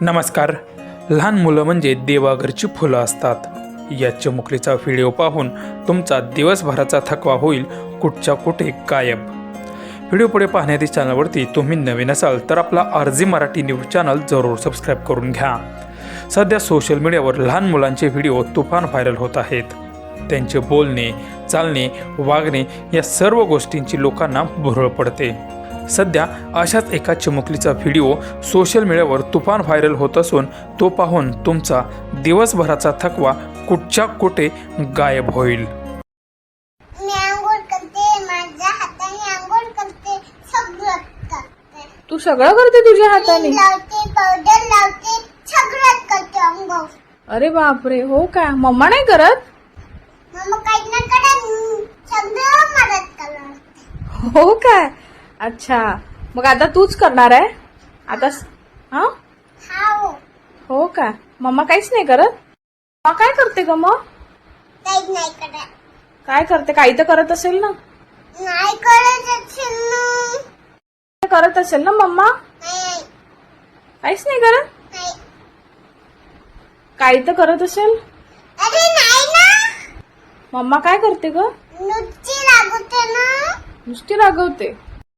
नमस्कार. लहान मुलं म्हणजे देवाघरची फुलं असतात. या चिमुकलीचा व्हिडिओ पाहून तुमचा दिवसभराचा थकवा होईल कुठच्या कुठे गायब. व्हिडिओ पुढे पाहण्याआधी चॅनलवरती तुम्ही नवीन असाल तर आपला R G Marathi news channel जरूर सबस्क्राईब करून घ्या. सध्या सोशल मीडियावर लहान मुलांचे व्हिडिओ तुफान व्हायरल होत आहेत. त्यांचे बोलणे चालणे वागणे या सर्व गोष्टींची लोकांना भुरळ पडते. सध्या अशाच एका चिमुकलीचा व्हिडिओ सोशल मीडियावर तुफान व्हायरल होत असून तो पाहून तुमचा दिवसभराचा थकवा कुठच्या कुठे गायब होईल? मी आंघोळ करते माझ्या हाताने आंघोळ करते सगळं करते. तू सगळं करते तुझ्या हाताने? क्रीम लावते पावडर लावते सगळं करते आंघोळ. अरे बापरे हो का? मम्मा नाही करत? हो काय अच्छा. मग आता तूच करणार आहे? आता हा? हो का? मम्मा काहीच नाही करत? मम्मा काय करते ग मग? काहीच नाही करत. काय करते? काही तर करत असेल ना? नाही करत असेल ना. करत असेल ना मम्मा? नाही. काहीच नाही करत? नाही. काही तर करत असेल? अरे नाही ना. मम्मा काय करते ग? नुसती ना. नुसती रागवते?